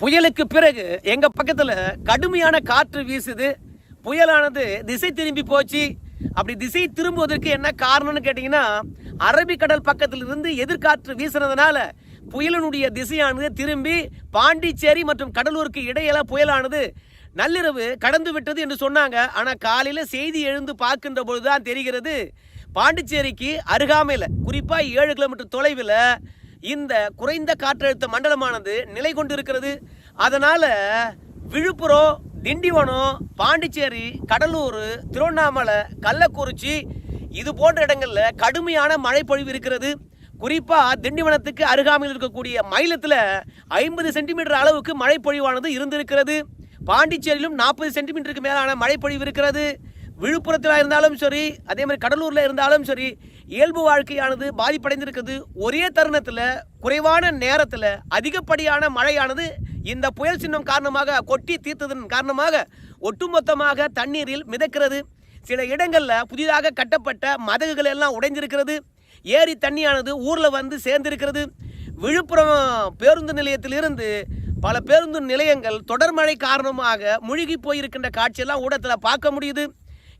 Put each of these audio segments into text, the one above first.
புயலுக்கு பிறகு எங்க பக்கத்துல கடுமையான காற்று வீசுது. புயலானது திசை திரும்பி போச்சு. அப்படி திசை திரும்புவதற்கு என்ன காரணம்னு கேட்டீங்கன்னா அரபிக்கடல் பக்கத்தில் இருந்து எதிர்காற்று வீசுனதுனால புயலினுடைய திசையானது திரும்பி பாண்டிச்சேரி மற்றும் கடலூருக்கு இடையில புயலானது நள்ளிரவு கடந்து விட்டது என்று சொன்னாங்க. ஆனா காலையில செய்தி எழுந்து பார்க்கின்ற பொழுதுதான் தெரிகிறது. பாண்டிச்சேரிக்கு அருகாமையில் குறிப்பாக ஏழு கிலோமீட்டர் தொலைவில் இந்த குறைந்த காற்றழுத்த மண்டலமானது நிலை கொண்டிருக்கிறது. அதனால் விழுப்புரம் திண்டிவனம் பாண்டிச்சேரி கடலூர் திருவண்ணாமலை கள்ளக்குறிச்சி இது போன்ற இடங்களில் கடுமையான மழைப்பொழிவு இருக்கிறது. குறிப்பாக திண்டிவனத்துக்கு அருகாமையில் இருக்கக்கூடிய மயிலத்தில் ஐம்பது சென்டிமீட்டர் அளவுக்கு மழைப்பொழிவானது இருந்திருக்கிறது. பாண்டிச்சேரியிலும் நாற்பது சென்டிமீட்டருக்கு மேலான மழைப்பொழிவு இருக்கிறது. விழுப்புரத்தில் இருந்தாலும் சரி அதே மாதிரி கடலூரில் இருந்தாலும் சரி இயல்பு வாழ்க்கையானது பாதிப்படைந்திருக்கிறது. ஒரே தருணத்தில் குறைவான நேரத்தில் அதிகப்படியான மழையானது இந்த புயல் சின்னம் காரணமாக கொட்டி தீர்த்ததன் காரணமாக ஒட்டுமொத்தமாக தண்ணீரில் மிதக்கிறது. சில இடங்களில் புதிதாக கட்டப்பட்ட மதகுகள் எல்லாம் உடைந்திருக்கிறது. ஏரி தண்ணியானது ஊரில் வந்து சேர்ந்திருக்கிறது. விழுப்புரம் பேருந்து நிலையத்திலிருந்து பல பேருந்து நிலையங்கள் தொடர் மழை காரணமாக முழுகி போயிருக்கின்ற காட்சியெல்லாம் ஊடகத்தில் பார்க்க முடியுது.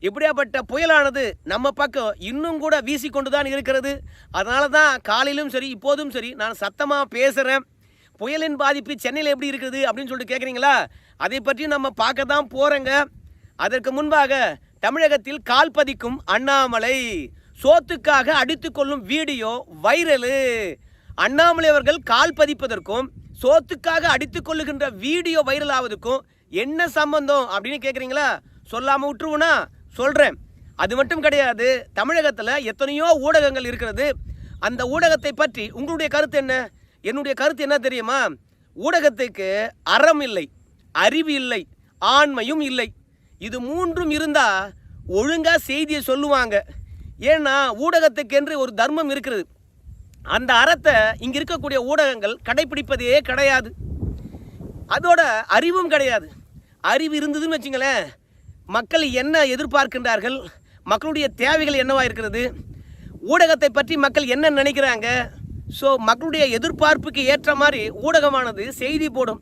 இப்படியாப்பட்ட புயலானது நம்ம பக்கம் இன்னும் கூட வீசிக்கொண்டு தான் இருக்கிறது. அதனால தான் காலையிலும் சரி இப்போதும் சரி நான் சத்தமாக பேசுகிறேன் புயலின் பாதிப்பு சென்னையில் எப்படி இருக்குது அப்படின்னு சொல்லிட்டு கேட்குறீங்களா அதை பற்றி நம்ம பார்க்க தான் போகிறோங்க அதற்கு முன்பாக தமிழகத்தில் கால் பதிக்கும் அண்ணாமலை. சோத்துக்காக அடித்து கொள்ளும் வீடியோ வைரலு. அண்ணாமலை அவர்கள் கால் பதிப்பதற்கும் சோத்துக்காக அடித்து கொள்ளுகின்ற வீடியோ வைரல் ஆவதற்கும் என்ன சம்பந்தம் அப்படின்னு கேட்குறீங்களா சொல்லாமல் விட்டுருவோனா சொல்கிறேன் அது மட்டும் கிடையாது தமிழகத்தில் எத்தனையோ ஊடகங்கள் இருக்கிறது. அந்த ஊடகத்தை பற்றி உங்களுடைய கருத்து என்ன? என்னுடைய கருத்து என்ன தெரியுமா? ஊடகத்துக்கு அறம் இல்லை அறிவு இல்லை ஆண்மையும் இல்லை. இது மூன்றும் இருந்தால் ஒழுங்காக செய்தியை சொல்லுவாங்க. ஏன்னா ஊடகத்துக்கென்று ஒரு தர்மம் இருக்கிறது. அந்த அறத்தை இங்கே இருக்கக்கூடிய ஊடகங்கள் கடைபிடிப்பதே கிடையாது. அதோட அறிவும் கிடையாது. அறிவு இருந்ததுன்னு வச்சுங்களேன் மக்கள் என்ன எதிர்பார்க்கின்றார்கள்? மக்களுடைய தேவைகள் என்னவாக இருக்கிறது? ஊடகத்தை பற்றி மக்கள் என்ன நினைக்கிறாங்க? ஸோ மக்களுடைய எதிர்பார்ப்புக்கு ஏற்ற மாதிரி ஊடகமானது செய்தி போடும்.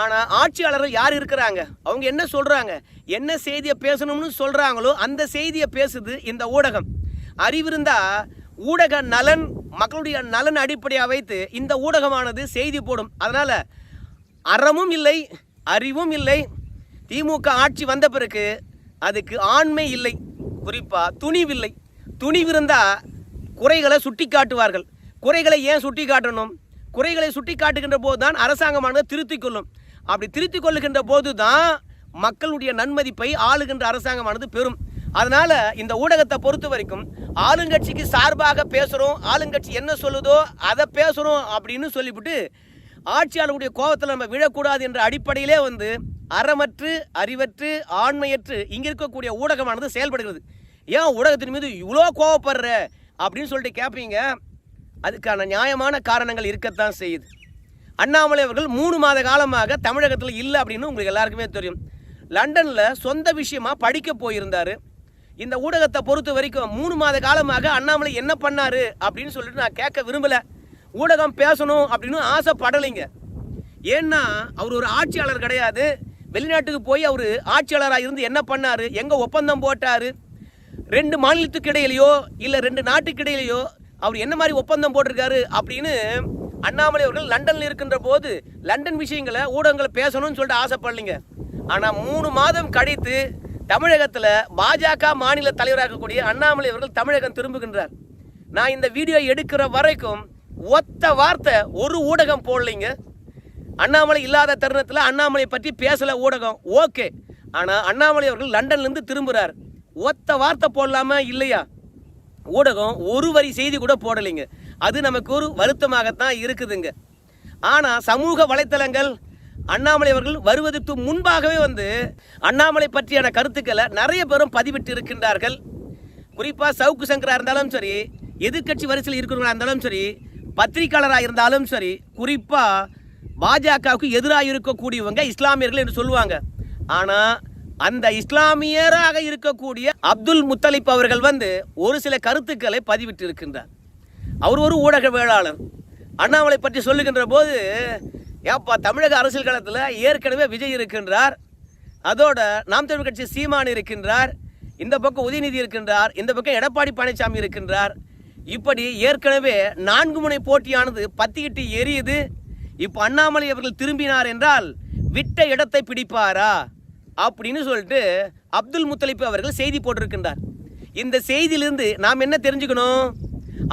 ஆனால் ஆட்சியாளர்கள் யார் இருக்கிறாங்க? அவங்க என்ன சொல்கிறாங்க என்ன செய்தியை பேசணும்னு சொல்கிறாங்களோ அந்த செய்தியை பேசுது இந்த ஊடகம். அறிவிருந்தா ஊடக நலன் மக்களுடைய நலன் அடிப்படையாக வைத்து இந்த ஊடகமானது செய்தி போடும். அதனால் அறமும் இல்லை அறிவும் இல்லை திமுக ஆட்சி வந்த பிறகு அதுக்கு ஆண்மை இல்லை. குறிப்பாக துணிவில்லை. துணிவிருந்தால் குறைகளை சுட்டி காட்டுவார்கள் குறைகளை ஏன் சுட்டி காட்டணும் குறைகளை சுட்டி காட்டுகின்ற போது தான் அரசாங்கமானது திருத்திக் கொள்ளும். அப்படி திருத்திக் கொள்ளுகின்ற போது தான் மக்களுடைய நன்மதிப்பை ஆளுகின்ற அரசாங்கமானது பெறும். அதனால் இந்த ஊடகத்தை பொறுத்த வரைக்கும் ஆளுங்கட்சிக்கு சார்பாக பேசுகிறோம் ஆளுங்கட்சி என்ன சொல்லுதோ அதை பேசுகிறோம் அப்படின்னு சொல்லிவிட்டு ஆட்சியாளருடைய கோபத்தில் நம்ம விழக்கூடாது என்ற அடிப்படையிலே வந்து அறமற்று அறிவற்று ஆண்மையற்று இங்கே இருக்கக்கூடிய ஊடகமானது செயல்படுகிறது. ஏன் ஊடகத்தின் மீது இவ்வளோ கோவப்படுற? அப்படின்னு சொல்லிட்டு கேட்பீங்க அதுக்கான நியாயமான காரணங்கள் இருக்கத்தான் செய்யுது. அண்ணாமலை அவர்கள் மூணு மாத காலமாக தமிழகத்தில் இல்லை அப்படின்னு உங்களுக்கு எல்லாருக்குமே தெரியும். லண்டனில் சொந்த விஷயமா படிக்க போயிருந்தார். இந்த ஊடகத்தை பொறுத்த வரைக்கும் மூணு மாத காலமாக அண்ணாமலை என்ன பண்ணார் அப்படின்னு சொல்லிட்டு நான் கேட்க விரும்பலை. ஊடகம் பேசணும் அப்படின்னு ஆசைப்படலைங்க. ஏன்னா அவர் ஒரு ஆட்சியாளர் கிடையாது. வெளிநாட்டுக்கு போய் அவர் ஆட்சியாளராக இருந்து என்ன பண்ணார்? எங்கே ஒப்பந்தம் போட்டாரு? ரெண்டு மாநிலத்துக்கு இடையிலையோ இல்லை ரெண்டு நாட்டுக்கு இடையிலையோ அவர் என்ன மாதிரி ஒப்பந்தம் போட்டிருக்காரு அப்படின்னு அண்ணாமலை அவர்கள் லண்டனில் இருக்கின்ற போது லண்டன் விஷயங்களை ஊடகங்களை பேசணும்னு சொல்லிட்டு ஆசைப்படலைங்க. ஆனால் மூணு மாதம் கழித்து தமிழகத்தில் பாஜக மாநில தலைவராக இருக்கக்கூடிய அண்ணாமலை அவர்கள் தமிழகம் திரும்புகின்றார். நான் இந்த வீடியோ எடுக்கிற வரைக்கும் ஒத்த வார்த்தை ஒரு ஊடகம் போடலைங்க. அண்ணாமலை இல்லாத தருணத்தில் அண்ணாமலை பற்றி பேசலை ஊடகம். ஓகே. ஆனால் அண்ணாமலை அவர்கள் லண்டன்லேருந்து திரும்புகிறார் ஒத்த வார்த்தை போடலாமா இல்லையா? ஊடகம் ஒரு வரி செய்தி கூட போடலைங்க. அது நமக்கு ஒரு வருத்தமாகத்தான் இருக்குதுங்க. ஆனால் சமூக வலைத்தளங்கள் அண்ணாமலை அவர்கள் வருவதற்கு முன்பாகவே வந்து அண்ணாமலை பற்றியான கருத்துக்களை நிறைய பேரும் பதிவிட்டு இருக்கின்றார்கள் குறிப்பாக சவுக்கு சங்கராக இருந்தாலும் சரி எதிர்க்கட்சி வரிசையில் இருக்கிறவங்களாக இருந்தாலும் சரி பத்திரிக்கையாளராக இருந்தாலும் சரி குறிப்பாக பாஜகவுக்கு எதிராக இருக்கக்கூடியவங்க இஸ்லாமியர்கள் என்று சொல்லுவாங்க. ஆனால் அந்த இஸ்லாமியராக இருக்கக்கூடிய அப்துல் முத்தலிப் அவர்கள் வந்து ஒரு சில கருத்துக்களை பதிவிட்டு இருக்கின்றார் அவர் ஒரு ஊடகவியலாளர் அண்ணாமலை பற்றி சொல்லுகின்ற போது ஏப்பா தமிழக அரசியல் களத்தில் ஏற்கனவே விஜய் இருக்கின்றார். அதோட நாம் தமிழ் கட்சி சீமான் இருக்கின்றார். இந்த பக்கம் உதயநிதி இருக்கின்றார். இந்த பக்கம் எடப்பாடி பழனிசாமி இருக்கின்றார். இப்படி ஏற்கனவே நான்கு முனை போட்டியானது பத்திக்கிட்டு எரியுது. இப்போ அண்ணாமலை அவர்கள் திரும்பினார் என்றால் விட்ட இடத்தை பிடிப்பாரா? அப்படின்னு சொல்லிட்டு அப்துல் முத்தலிப் அவர்கள் செய்தி போட்டிருக்கின்றார். இந்த செய்தியிலிருந்து நாம் என்ன தெரிஞ்சுக்கணும்?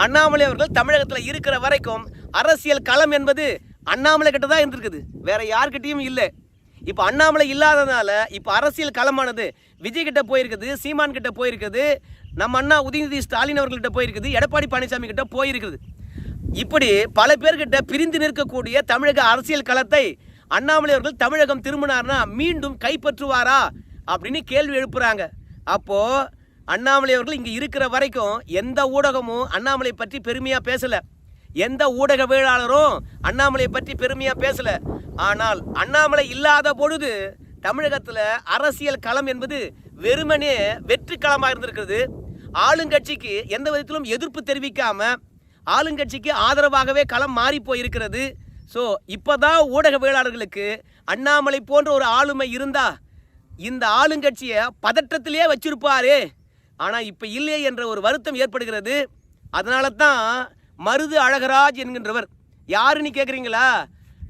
அண்ணாமலை அவர்கள் தமிழகத்தில் இருக்கிற வரைக்கும் அரசியல் களம் என்பது அண்ணாமலை கிட்ட தான் இருந்திருக்குது. வேற யார்கிட்டையும் இல்லை. இப்போ அண்ணாமலை இல்லாததுனால இப்போ அரசியல் களமானது விஜய் கிட்ட போயிருக்குது சீமான் கிட்ட போயிருக்குது நம்ம அண்ணா உதயநிதி ஸ்டாலின் அவர்கள்ட்ட போயிருக்குது எடப்பாடி பழனிசாமி கிட்ட போயிருக்குது. இப்படி பல பேர்கிட்ட பிரிந்து நிற்கக்கூடிய தமிழக அரசியல் களத்தை அண்ணாமலை அவர்கள் தமிழகம் திரும்பினார்னா மீண்டும் கைப்பற்றுவாரா அப்படின்னு கேள்வி எழுப்புறாங்க. அப்போ அண்ணாமலை அவர்கள் இங்கே இருக்கிற வரைக்கும் எந்த ஊடகமும் அண்ணாமலை பற்றி பெருமையாக பேசலை. எந்த ஊடகவியலாளரும் அண்ணாமலையை பற்றி பெருமையாக பேசலை. ஆனால் அண்ணாமலை இல்லாத பொழுது தமிழகத்தில் அரசியல் களம் என்பது வெறுமனே வெற்றி களமா இருந்திருக்கிறது. ஆளுங்கட்சிக்கு எந்த விதத்திலும் எதிர்ப்பு தெரிவிக்காமல் ஆளுங்கட்சிக்கு ஆதரவாகவே களம் மாறி போயிருக்கிறது. ஸோ இப்போதான் ஊடகவியலாளர்களுக்கு அண்ணாமலை போன்ற ஒரு ஆளுமை இருந்தா இந்த ஆளுங்கட்சியை பதற்றத்திலே வச்சிருப்பாரே. ஆனால் இப்போ இல்லையே என்ற ஒரு வருத்தம் ஏற்படுகிறது. அதனால தான் மருது அழகராஜ் என்கின்றவர். யாருன்னு கேட்குறீங்களா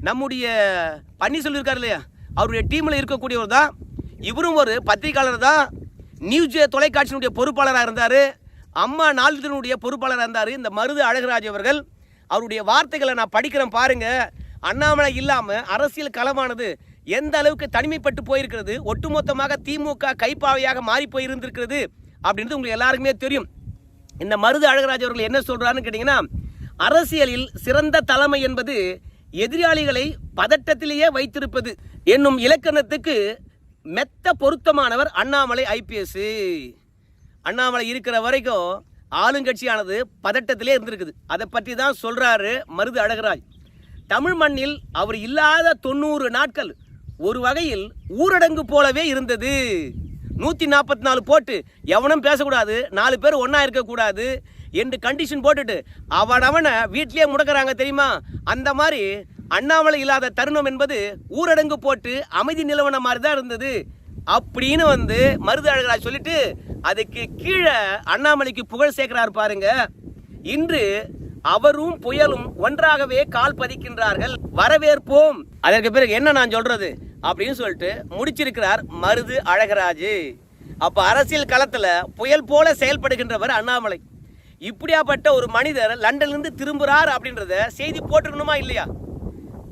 நம்முடைய பன்னீர்செல்வம் இருக்கார் இல்லையா? அவருடைய டீமில் இருக்கக்கூடியவர் தான். இவரும் ஒரு பத்திரிகையாளர் தான். நியூஸ் தொலைக்காட்சியினுடைய பொறுப்பாளராக இருந்தார். அம்மா நாளிதழுடைய பொறுப்பாளராக இருந்தார். இந்த மருது அழகராஜ் அவர்கள். அவருடைய வார்த்தைகளை நான் படிக்கிறேன் பாருங்க. அண்ணாமலை இல்லாமல் அரசியல் களமானது எந்த அளவுக்கு தனிமைப்பட்டு போயிருக்கிறது ஒட்டுமொத்தமாக திமுக கைப்பாவையாக மாறி போயிருந்திருக்கிறது அப்படின்றது உங்களுக்கு எல்லாருக்குமே தெரியும். இந்த மருது அழகராஜ் அவர்கள் என்ன சொல்கிறாருன்னு கேட்டிங்கன்னா அரசியலில் சிறந்த தலைமை என்பது எதிராளிகளை பதட்டத்திலேயே வைத்திருப்பது. என்னும் இலக்கணத்துக்கு மெத்த பொருத்தமானவர் அண்ணாமலை ஐபிஎஸ் அண்ணாமலை இருக்கிற வரைக்கும் ஆளுங்கட்சியானது பதட்டத்திலே இருந்திருக்குது. அதை பற்றி தான் சொல்கிறாரு மருது அழகராஜ். தமிழ் மண்ணில் அவர் இல்லாத தொண்ணூறு நாட்கள் ஒரு வகையில் ஊரடங்கு போலவே இருந்தது. நூற்றி நாற்பத்தி நாலு போட்டு எவனும் பேசக்கூடாது நாலு பேர் ஒன்றா இருக்கக்கூடாது என்று கண்டிஷன் போட்டுட்டு அவனவனை வீட்டிலே முடக்கிறாங்க தெரியுமா? அந்த மாதிரி அண்ணாமலை இல்லாத தருணம் என்பது ஊரடங்கு போட்டு அமைதி நிலவன மாதிரி தான் இருந்தது. அப்படின்னு வந்து மருது அழகராஜ் சொல்லிட்டு அதுக்கு கீழே அண்ணாமலைக்கு புகழ் சேர்க்கிறார் பாருங்க. இன்று அவரும் புயலும் ஒன்றாகவே கால் பதிக்கின்றார்கள். வரவேற்போம். அதற்கு பிறகு என்ன நான் சொல்றது? அப்படின்னு சொல்லிட்டு முடிச்சிருக்கிறார் மருது அழகராஜ். அப்ப அரசியல் களத்துல புயல் போல செயல்படுகின்றவர் அண்ணாமலை. இப்படியாப்பட்ட ஒரு மனிதர் லண்டன்ல இருந்து திரும்புறார் அப்படின்றத செய்தி போட்டுக்கணுமா இல்லையா?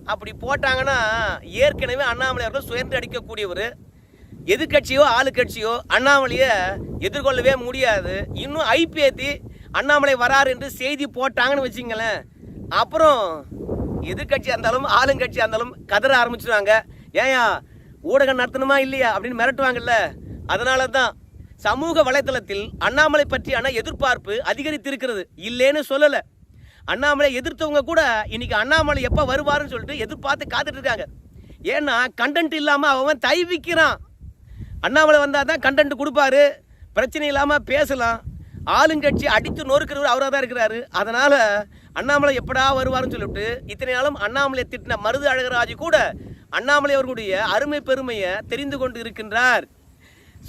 அப்படி போட்டாங்கன்னா ஏற்கனவே அண்ணாமலை அவர்கள் சுயந்து அடிக்கக்கூடியவர் எதிர்கட்சியோ ஆளுக்கட்சியோ அண்ணாமலையை எதிர்கொள்ளவே முடியாது. இன்னும் ஐபிஏத்தி அண்ணாமலை வராரு என்று செய்தி போட்டாங்கன்னு வச்சுங்களேன். அப்புறம் எதிர்கட்சியாக இருந்தாலும் ஆளுங்கட்சியாக இருந்தாலும் கதற ஆரம்பிச்சிருவாங்க. ஏயா ஊடகம் நடத்தணுமா இல்லையா அப்படின்னு மிரட்டுவாங்கல்ல. அதனால தான் சமூக வலைதளத்தில் அண்ணாமலை பற்றியான எதிர்பார்ப்பு அதிகரித்திருக்கிறது. இல்லைன்னு சொல்லலை. அண்ணாமலை எதிர்த்தவங்க கூட இன்னைக்கு அண்ணாமலை எப்போ வருவாருன்னு சொல்லிட்டு எதிர்பார்த்து காத்துட்டு இருக்காங்க. ஏன்னா கண்டென்ட் இல்லாமல் அவன் தைவிக்கிறான் அண்ணாமலை வந்தால் தான் கண்டென்ட் கொடுப்பாரு. பிரச்சனை இல்லாமல் பேசலாம். ஆளுங்கட்சி அடித்து நொறுக்கிறவர் அவராக தான் இருக்கிறாரு. அதனால் அண்ணாமலை எப்படா வருவாருன்னு சொல்லிவிட்டு இத்தனை நாளும் அண்ணாமலை திட்டின மருது அழகராஜு கூட அண்ணாமலை அவர்களுடைய அருமை பெருமையை தெரிந்து கொண்டு இருக்கின்றார்.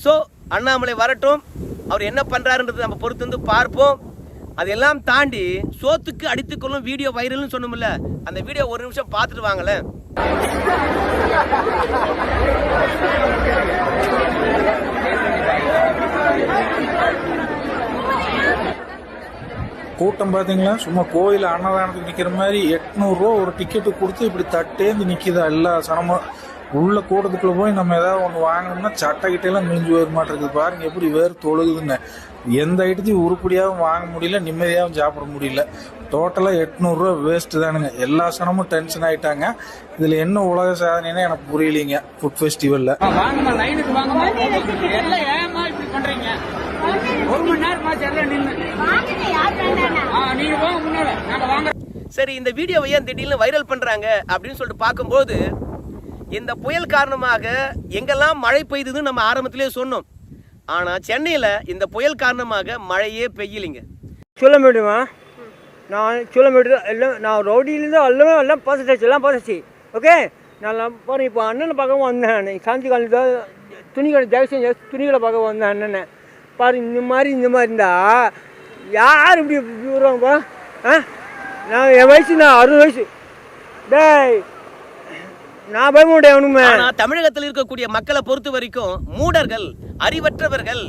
ஸோ அண்ணாமலை வரட்டும். அவர் என்ன பண்ணுறாருன்றது நம்ம பொறுத்து வந்து பார்ப்போம். அதெல்லாம் தாண்டி சோத்துக்கு அடித்துக்கொள்ளும் வீடியோ வைரல்னு சொன்னோம்ல அந்த வீடியோ ஒரு நிமிஷம் பார்த்துட்டு வாங்களேன். கூட்டம் பாத்தீங்களா சும்மா கோயில் அன்னதானத்துக்கு நிக்கிற மாதிரி எட்நூறுரூவா ஒரு டிக்கெட்டு கொடுத்து இப்படி தட்டேந்து நிக்குதா? எல்லா சனமும் உள்ள கூட்டத்துக்குள்ள போய் நம்ம ஏதாவது ஒன்று வாங்கணும்னா சட்டை கிட்டையெல்லாம் மிஞ்சி வர மாட்டேங்குது பாருங்க எப்படி வேறு தொழுகுதுன்னு. எந்த ஐட்டத்தையும் உருப்படியாகவும் வாங்க முடியல நிம்மதியாகவும் சாப்பிட முடியல. டோட்டலாக எட்நூறுரூவா வேஸ்ட் தானுங்க. எல்லா சனமும் டென்ஷன் ஆயிட்டாங்க. இதில் என்ன உலக சாதனைன்னு எனக்கு புரியலைங்க ஃபுட் ஃபெஸ்டிவலில் எல்லாம் எல்லாம் சரி இந்த வீடியோவை ஏன் திடீர்னு வைரல் பண்றாங்க அப்படின்னு சொல்லிட்டு பார்க்கும்போது இந்த புயல் காரணமாக எங்கெல்லாம் மழை பெய்ததுன்னு நம்ம ஆரம்பத்திலே சொன்னோம். ஆனால் சென்னையில் இந்த புயல் காரணமாக மழையே பெய்யலைங்க. சொல்ல முடியுமா? நான் சொல்ல முடியும் எல்லாம் நான் ரவுடியிலேருந்து எல்லாமே எல்லாம் பார்த்துட்டாச்சு எல்லாம் பார்த்தாச்சு ஓகே நான் பாருங்க இப்போ அண்ணனை பார்க்க வந்தேன் சாந்தி காலத்தில் துணிகளை ஜெகசன் துணிகளை பார்க்க வந்தேன் அண்ணனை. பாரு இந்த மாதிரி இந்த மாதிரி இருந்தா யார் இப்படி இப்படி வருவாங்கப்பா ஆ? நான் என் வயசு நான் அறுபது வயசு. டேய் நான் பயப்பட ஆனா தமிழகத்தில் இருக்கக்கூடிய மக்களை பொறுத்த வரைக்கும் மூடர்கள் அறிவற்றவர்கள்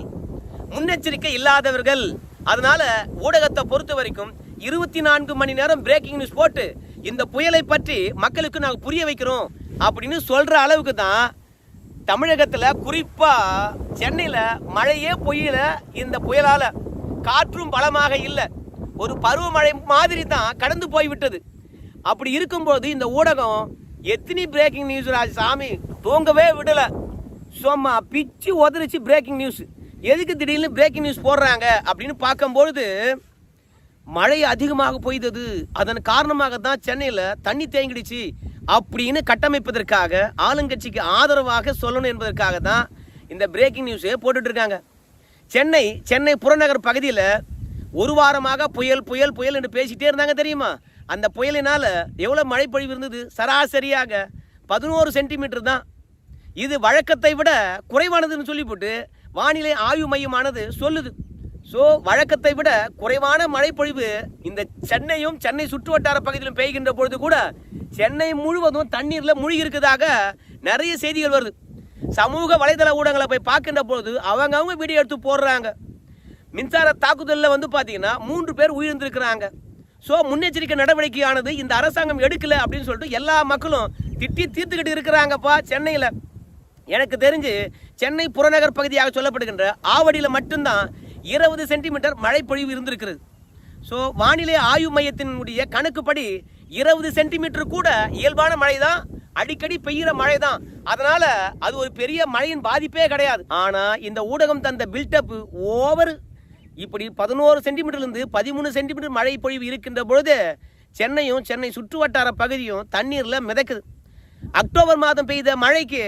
முன்னெச்சரிக்கை இல்லாதவர்கள். அதனால ஊடகத்தை பொறுத்த வரைக்கும் இருபத்தி நான்கு மணி நேரம் பிரேக்கிங் நியூஸ் போட்டு இந்த புயலை பற்றி மக்களுக்கு நாங்கள் புரிய வைக்கிறோம் அப்படின்னு சொல்ற அளவுக்கு தான் தமிழகத்தில் குறிப்பா சென்னையில் மழையே பொய்யல இந்த புயலால காற்றும் பலமாக இல்லை. ஒரு பருவமழை மாதிரி தான் கடந்து போய்விட்டது. அப்படி இருக்கும்போது இந்த ஊடகம் எத்தனை பிரேக்கிங் நியூஸ் ராஜ் சாமி தூங்கவே விடல. சும்மா பிச்சு உதறிச்சு பிரேக்கிங் நியூஸ் எதுக்கு திடீர்னு பிரேக்கிங் நியூஸ் போடுறாங்க அப்படின்னு பார்க்கும்பொழுது மழை அதிகமாக பெய்தது. அதன் காரணமாக தான் சென்னையில் தண்ணி தேங்கிடுச்சு அப்படின்னு கட்டமைப்பதற்காக ஆளுங்கட்சிக்கு ஆதரவாக சொல்லணும் என்பதற்காக தான் இந்த பிரேக்கிங் நியூஸே போட்டுட்ருக்காங்க. சென்னை சென்னை புறநகர் பகுதியில் ஒரு வாரமாக புயல் புயல் புயல் என்று பேசிகிட்டே இருந்தாங்க தெரியுமா? அந்த புயலினால் எவ்வளோ மழை பொழிவு இருந்தது? சராசரியாக பதினோரு சென்டிமீட்டர் தான். இது வழக்கத்தை விட குறைவானதுன்னு சொல்லிவிட்டு வானிலை ஆய்வு மையமானது சொல்லுது. ஸோ வழக்கத்தை விட குறைவான மழைப்பொழிவு இந்த சென்னையும் சென்னை சுற்று வட்டார பகுதியிலும் பெய்கின்ற பொழுது கூட சென்னை முழுவதும் தண்ணீரில் மூழ்கி இருக்கிறதாக நிறைய செய்திகள் வருது. சமூக வலைதள ஊடகங்களை போய் பார்க்கின்ற பொழுது அவங்க அவங்க வீடியோ எடுத்து போடுறாங்க. மின்சார தாக்குதலில் வந்து பார்த்தீங்கன்னா மூன்று பேர் உயிர்ந்திருக்கிறாங்க ஸோ முன்னெச்சரிக்கை நடவடிக்கையானது இந்த அரசாங்கம் எடுக்கலை அப்படின்னு சொல்லிட்டு எல்லா மக்களும் திட்டி தீர்த்துக்கிட்டு இருக்கிறாங்கப்பா சென்னையில். எனக்கு தெரிஞ்சு சென்னை புறநகர் பகுதியாக சொல்லப்படுகின்ற ஆவடியில் மட்டும்தான் இருபது சென்டிமீட்டர் மழை பொழிவு இருந்திருக்கிறது. ஸோ வானிலை ஆய்வு மையத்தினுடைய கணக்குப்படி இருபது சென்டிமீட்டர் கூட இயல்பான மழை தான் அடிக்கடி பெய்கிற மழை தான் அதனால அது ஒரு பெரிய மழையின் பாதிப்பே கிடையாது. ஆனா இந்த ஊடகம் தந்த பில்டப் ஓவர் இப்படி பதினோரு சென்டிமீட்டர்லேருந்து பதிமூணு சென்டிமீட்டர் மழை பொழிவு இருக்கின்ற பொழுது சென்னையும் சென்னை சுற்றுவட்டார பகுதியும் தண்ணீரில் மிதக்குது. அக்டோபர் மாதம் பெய்த மழைக்கு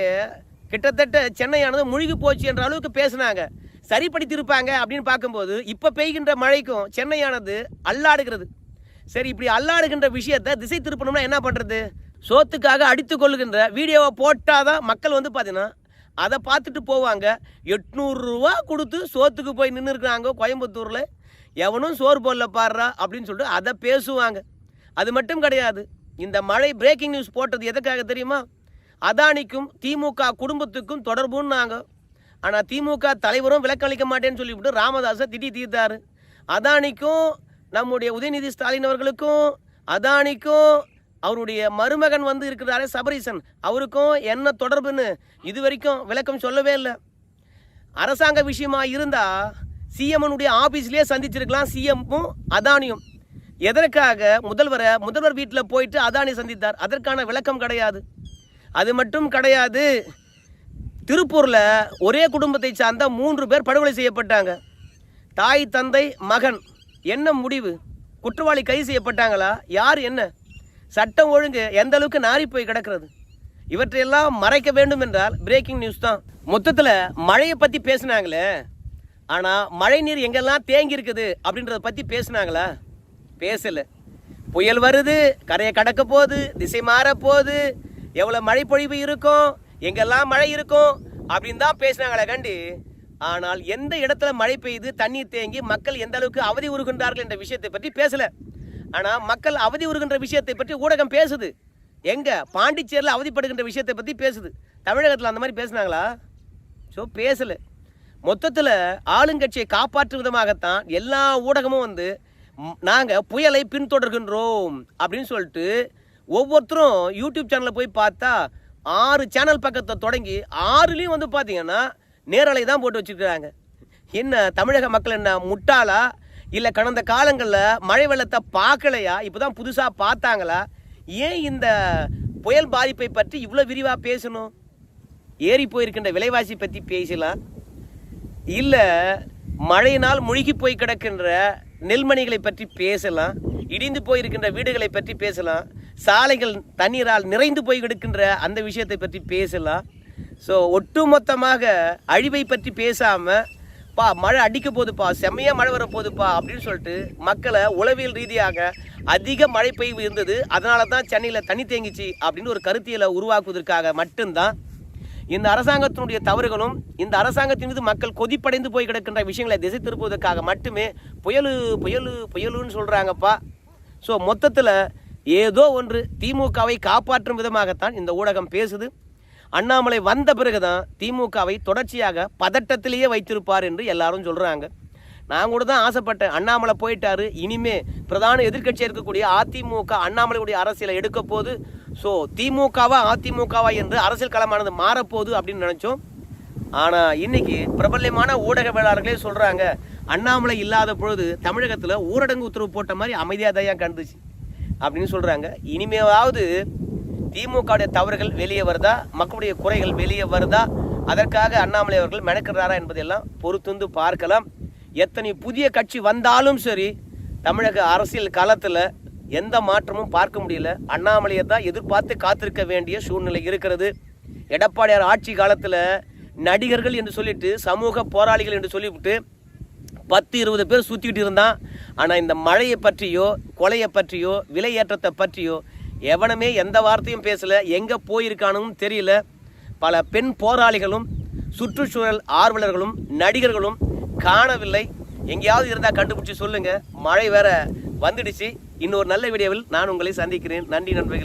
கிட்டத்தட்ட சென்னையானது முழுகி போச்சு என்ற அளவுக்கு பேசினாங்க. சரிப்படுத்தியிருப்பாங்க அப்படின்னு பார்க்கும்போது இப்போ பெய்கின்ற மழைக்கும் சென்னையானது அல்லாடுகிறது. சரி இப்படி அல்லாடுகின்ற விஷயத்தை திசை திருப்பணும்னா என்ன பண்ணுறது சோத்துக்காக அடித்து கொள்ளுகின்ற வீடியோவை போட்டால் தான் மக்கள் வந்து பார்த்தீங்கன்னா அதை பார்த்துட்டு போவாங்க. எட்நூறுரூவா கொடுத்து சோத்துக்கு போய் நின்றுருக்குறாங்க கோயம்புத்தூரில். எவனும் சோறு போடல பாடுறா அப்படின்னு சொல்லிட்டு அதை பேசுவாங்க. அது மட்டும் கிடையாது. இந்த மழை பிரேக்கிங் நியூஸ் போட்டது எதுக்காக தெரியுமா? அதானிக்கும் திமுக குடும்பத்துக்கும் தொடர்புன்னாங்க. ஆனால் திமுக தலைவரும் விலக்களிக்க மாட்டேன்னு சொல்லிவிட்டு ராமதாஸை திட்டி தீர்த்தார். அதானிக்கும் நம்முடைய உதயநிதி ஸ்டாலின் அவர்களுக்கும் அதானிக்கும் அவருடைய மருமகன் வந்து இருக்கிறாரே சபரீசன். அவருக்கும் என்ன தொடர்புன்னு இது வரைக்கும் விளக்கம் சொல்லவே இல்லை. அரசாங்க விஷயமா இருந்தா சிஎம்னுடைய ஆபீஸ்லயே சந்திச்சிருக்கலாம். சிஎம்மும் அதானியும். எதற்காக முதல்வரை முதல்வர் வீட்டில் போயிட்டு அதானி சந்தித்தார்? அதற்கான விளக்கம் கிடையாது. அது மட்டும் கிடையாது திருப்பூரில் ஒரே குடும்பத்தை சார்ந்த மூன்று பேர் படுகொலை செய்யப்பட்டாங்க. தாய் தந்தை மகன். என்ன முடிவு? குற்றவாளி கைது செய்யப்பட்டாங்களா? யார் என்ன? சட்டம் ஒழுங்கு எந்த அளவுக்கு நாறி போய் கிடக்கிறது? இவற்றையெல்லாம் மறைக்க வேண்டும் என்றால் பிரேக்கிங் நியூஸ் தான். மொத்தத்தில் மழையை பற்றி பேசுனாங்களே. ஆனால் மழை நீர் எங்கெல்லாம் தேங்கி இருக்குது அப்படின்றத பற்றி பேசினாங்களா? பேசலை. புயல் வருது கரையை கடக்க போகுது திசை மாற போகுது. எவ்வளோ மழை பொழிவு இருக்கும்? எங்கெல்லாம் மழை இருக்கும்? அப்படின்னு தான் பேசினாங்களே கண்டி. ஆனால் எந்த இடத்துல மழை பெய்யுது தண்ணீர் தேங்கி மக்கள் எந்த அளவுக்கு அவதி உருகின்றார்கள் என்ற விஷயத்தை பற்றி பேசலை. ஆனால் மக்கள் அவதி உருகின்ற விஷயத்தை பற்றி ஊடகம் பேசுது. எங்கே? பாண்டிச்சேரியில் அவதிப்படுகின்ற விஷயத்தை பற்றி பேசுது. தமிழகத்தில் அந்த மாதிரி பேசுனாங்களா? ஸோ பேசலை. மொத்தத்தில் ஆளுங்கட்சியை காப்பாற்றும் விதமாகத்தான் எல்லா ஊடகமும் வந்து நாங்கள் புயலை பின்தொடர்கின்றோம் அப்படின்னு சொல்லிட்டு ஒவ்வொருத்தரும் யூடியூப் சேனலில் போய் பார்த்தா ஆறு சேனல் பக்கத்தை தொடங்கி ஆறுலேயும் வந்து பார்த்தீங்கன்னா நேரலை தான் போட்டு வச்சுருக்கிறாங்க. என்ன தமிழக மக்கள் என்ன முட்டாளா? இல்லை கடந்த காலங்களில் மழை வெள்ளத்தை பார்க்கலையா? இப்போ தான் புதுசாக பார்த்தாங்களா? ஏன் இந்த புயல் பாதிப்பை பற்றி இவ்வளோ விரிவாக பேசணும்? ஏறி போயிருக்கின்ற விலைவாசி பற்றி பேசலாம். இல்லை மழையினால் முழுகி போய் கிடக்கின்ற நெல்மணிகளை பற்றி பேசலாம். இடிந்து போயிருக்கின்ற வீடுகளை பற்றி பேசலாம். சாலைகள் தண்ணீரால் நிறைந்து போய் கிடக்கின்ற அந்த விஷயத்தை பற்றி பேசலாம். ஸோ ஒட்டுமொத்தமாக அழிவை பற்றி பேசாமல் பா மழை அடிக்க போகுதுப்பா செம்மையாக மழை வர போகுதுப்பா அப்படின்னு சொல்லிட்டு மக்களை உளவியல் ரீதியாக அதிக மழை பெய்வு இருந்தது. அதனால தான் சென்னையில் தண்ணி தேங்கிச்சு அப்படின்னு ஒரு கருத்தியலை உருவாக்குவதற்காக மட்டும்தான் இந்த அரசாங்கத்தினுடைய தவறுகளும் இந்த அரசாங்கத்தின் மீது மக்கள் கொதிப்படைந்து போய் கிடக்கின்ற விஷயங்களை திசை திருப்புவதற்காக மட்டுமே புயலு புயலு புயலுன்னு சொல்கிறாங்கப்பா ஸோ மொத்தத்தில் ஏதோ ஒன்று திமுகவை காப்பாற்றும் விதமாகத்தான் இந்த ஊடகம் பேசுது. அண்ணாமலை வந்த பிறகுதான் திமுகவை தொடர்ச்சியாக பதட்டத்திலேயே வைத்திருப்பார் என்று எல்லாரும் சொல்கிறாங்க நான் கூட தான் ஆசைப்பட்டேன். அண்ணாமலை போயிட்டாரு. இனிமே பிரதான எதிர்க்கட்சியாக இருக்கக்கூடிய அதிமுக அண்ணாமலையுடைய அரசியலை எடுக்க போது ஸோ திமுகவா அதிமுகவா என்று அரசியல் களமானது மாறப்போகுது அப்படின்னு நினச்சோம். ஆனால் இன்னைக்கு பிரபல்யமான ஊடகவியலாளர்களே சொல்கிறாங்க அண்ணாமலை இல்லாத பொழுது தமிழகத்தில் ஊரடங்கு உத்தரவு போட்ட மாதிரி அமைதியாக தான் கண்டுச்சு? அப்படின்னு சொல்கிறாங்க இனிமேவாவது திமுகவுடைய தவறுகள் வெளியே வருதா? மக்களுடைய குறைகள் வெளியே வருதா? அதற்காக அண்ணாமலை அவர்கள் மெனக்கிறாரா என்பதையெல்லாம் பொறுத்துந்து பார்க்கலாம். எத்தனை புதிய கட்சி வந்தாலும் சரி தமிழக அரசியல் களத்தில் எந்த மாற்றமும் பார்க்க முடியல. அண்ணாமலையை தான் எதிர்பார்த்து காத்திருக்க வேண்டிய சூழ்நிலை இருக்கிறது. எடப்பாடியார் ஆட்சி காலத்தில் நடிகர்கள் என்று சொல்லிட்டு சமூக போராளிகள் என்று சொல்லிவிட்டு பத்து இருபது பேர் சுற்றிக்கிட்டு இருந்தான். ஆனால் இந்த மழையை பற்றியோ கொலையை பற்றியோ விலை ஏற்றத்தை பற்றியோ எவனுமே எந்த வார்த்தையும் பேசல எங்கே போயிருக்கானும் தெரியல. பல பெண் போராளிகளும் சுற்றுச்சூழல் ஆர்வலர்களும் நடிகர்களும் காணவில்லை. எங்கேயாவது இருந்தால் கண்டுபிடிச்சி சொல்லுங்கள் மழை வேற வந்துடுச்சு. இன்னொரு நல்ல வீடியோவில் நான் உங்களை சந்திக்கிறேன். நன்றி நண்பர்களே.